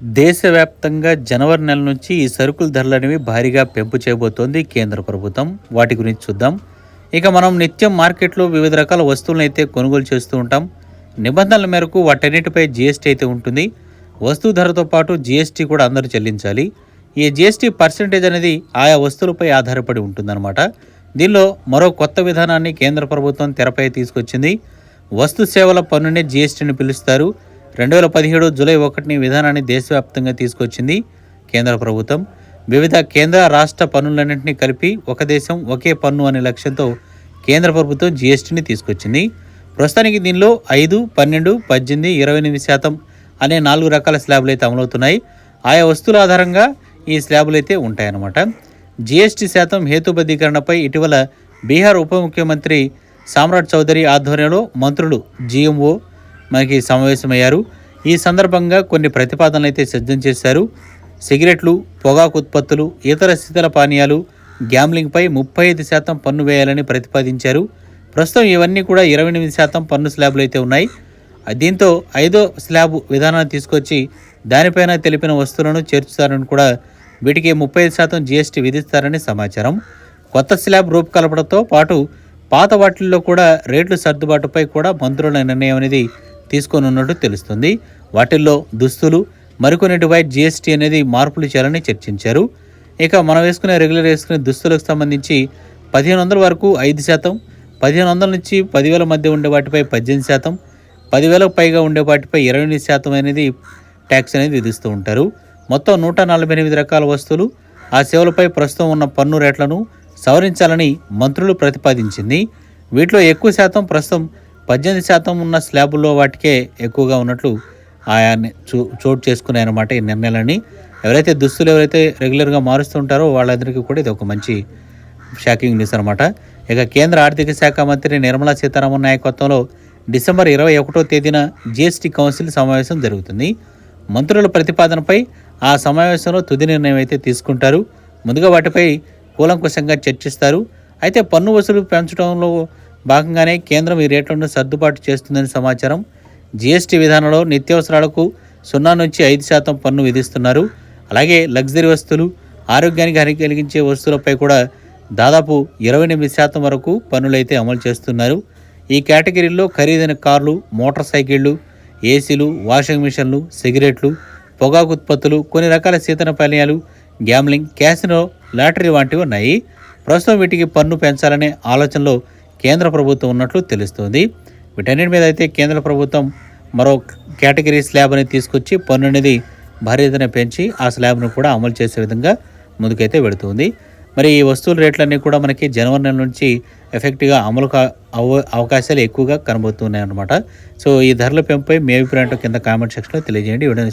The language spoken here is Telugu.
దేశవ్యాప్తంగా జనవరి నెల నుంచి ఈ సరుకుల ధరలు అనేవి భారీగా పెంపు చేయబోతోంది కేంద్ర ప్రభుత్వం. వాటి గురించి చూద్దాం. ఇక మనం నిత్యం మార్కెట్లో వివిధ రకాల వస్తువులను అయితే కొనుగోలు చేస్తూ ఉంటాం. నిబంధనల మేరకు వాటన్నిటిపై జీఎస్టీ అయితే ఉంటుంది. వస్తువు ధరతో పాటు జీఎస్టీ కూడా అందరూ చెల్లించాలి. ఈ జీఎస్టీ పర్సంటేజ్ అనేది ఆయా వస్తువులపై ఆధారపడి ఉంటుందన్నమాట. దీనిలో మరో కొత్త విధానాన్ని కేంద్ర ప్రభుత్వం తెరపై తీసుకొచ్చింది. వస్తు సేవల పన్నునే జీఎస్టీని పిలుస్తారు. రెండు వేల పదిహేడు జూలై ఒకటిని విధానాన్ని దేశవ్యాప్తంగా తీసుకొచ్చింది కేంద్ర ప్రభుత్వం. వివిధ కేంద్ర రాష్ట్ర పన్నులన్నింటినీ కలిపి ఒక దేశం ఒకే పన్ను అనే లక్ష్యంతో కేంద్ర ప్రభుత్వం జీఎస్టీని తీసుకొచ్చింది. ప్రస్తుతానికి దీనిలో ఐదు పన్నెండు పద్దెనిమిది ఇరవై ఎనిమిది శాతం అనే నాలుగు రకాల స్లాబులు అయితే అమలవుతున్నాయి. ఆయా వస్తువుల ఆధారంగా ఈ స్లాబులు అయితే ఉంటాయన్నమాట. జీఎస్టీ శాతం హేతుబద్ధీకరణపై ఇటీవల బీహార్ ఉప ముఖ్యమంత్రి సామ్రాట్ చౌదరి ఆధ్వర్యంలో మంత్రులు జీఎంఓ మనకి సమావేశమయ్యారు. ఈ సందర్భంగా కొన్ని ప్రతిపాదనలు అయితే సిద్ధం చేశారు. సిగరెట్లు పొగాకు ఉత్పత్తులు ఇతర శీతల పానీయాలు గ్యామ్లింగ్పై ముప్పై ఐదు శాతం పన్ను వేయాలని ప్రతిపాదించారు. ప్రస్తుతం ఇవన్నీ కూడా ఇరవై ఎనిమిది శాతం పన్ను స్లాబ్లు అయితే ఉన్నాయి. దీంతో ఐదో స్లాబ్ విధానాన్ని తీసుకొచ్చి దానిపైన తెలిపిన వస్తువులను చేర్చుతారని కూడా వీటికి ముప్పై ఐదు శాతం జీఎస్టీ విధిస్తారని సమాచారం. కొత్త స్లాబ్ రూపకల్పనతో పాటు పాత వాటిల్లో కూడా రేట్లు సర్దుబాటుపై కూడా మంత్రుల నిర్ణయం అనేది తీసుకోనున్నట్టు తెలుస్తుంది. వాటిల్లో దుస్తులు మరికొన్నిటిపై జీఎస్టీ అనేది మార్పులు చేయాలని చర్చించారు. ఇక మనం వేసుకునే రెగ్యులర్ వేసుకునే దుస్తులకు సంబంధించి పదిహేను వందల వరకు ఐదు శాతం పదిహేను వందల నుంచి పదివేల మధ్య ఉండే వాటిపై పద్దెనిమిది శాతం పదివేలకు పైగా ఉండే వాటిపై ఇరవై ఎనిమిది శాతం అనేది ట్యాక్స్ అనేది విధిస్తూ ఉంటారు. మొత్తం నూట నలభై ఎనిమిది రకాల వస్తువులు ఆ సేవలపై ప్రస్తుతం ఉన్న పన్ను రేట్లను సవరించాలని మంత్రులు ప్రతిపాదించింది. వీటిలో ఎక్కువ శాతం ప్రస్తుతం పద్దెనిమిది శాతం ఉన్న స్లాబుల్లో వాటికే ఎక్కువగా ఉన్నట్లు ఆయా చో చోటు చేసుకున్నాయన్నమాట ఈ నిర్ణయాలని ఎవరైతే దుస్తులు ఎవరైతే రెగ్యులర్గా మారుస్తుంటారో వాళ్ళందరికీ కూడా ఇది ఒక మంచి షాకింగ్ న్యూస్ అనమాట ఇక కేంద్ర ఆర్థిక శాఖ మంత్రి నిర్మలా సీతారామన్ నాయకత్వంలో డిసెంబర్ ఇరవై ఒకటో తేదీన జీఎస్టీ కౌన్సిల్ సమావేశం జరుగుతుంది. మంత్రుల ప్రతిపాదనపై ఆ సమావేశంలో తుది నిర్ణయం అయితే తీసుకుంటారు. ముందుగా వాటిపై కూలంకుశంగా చర్చిస్తారు. అయితే పన్ను వసూలు పెంచడంలో భాగంగానే కేంద్రం ఈ రేట్లను సర్దుబాటు చేస్తుందని సమాచారం. జీఎస్టీ విధానంలో నిత్యావసరాలకు సున్నా నుంచి ఐదు శాతం పన్ను విధిస్తున్నారు. అలాగే లగ్జరీ వస్తువులు ఆరోగ్యానికి హాని కలిగించే వస్తువులపై కూడా దాదాపు ఇరవై ఎనిమిది శాతం వరకు పన్నులైతే అమలు చేస్తున్నారు. ఈ కేటగిరీల్లో ఖరీదైన కార్లు మోటార్ సైకిళ్ళు ఏసీలు వాషింగ్ మిషన్లు సిగరెట్లు పొగాకు ఉత్పత్తులు కొన్ని రకాల శీతన పానీయాలు గ్యామ్లింగ్ క్యాసినో లాటరీ వంటివి ఉన్నాయి. ప్రస్తుతం వీటికి పన్ను పెంచాలనే ఆలోచనలో కేంద్ర ప్రభుత్వం ఉన్నట్లు తెలుస్తోంది. వీటన్నిటి మీద అయితే కేంద్ర ప్రభుత్వం మరో కేటగిరీ స్లాబ్ అనేది తీసుకొచ్చి పన్ను అనేది పెంచి ఆ స్లాబ్ను కూడా అమలు చేసే విధంగా ముందుకైతే వెళుతుంది. మరి ఈ వస్తువుల రేట్లన్నీ కూడా మనకి జనవరి నెల నుంచి ఎఫెక్ట్గా అమలు కా అవ అవకాశాలు ఎక్కువగా కనబడుతున్నాయి అన్నమాట సో ఈ ధరల పెంపై మీ అభిప్రాయంతో కింద కామెంట్ సెక్షన్లో తెలియజేయండి. వీడియో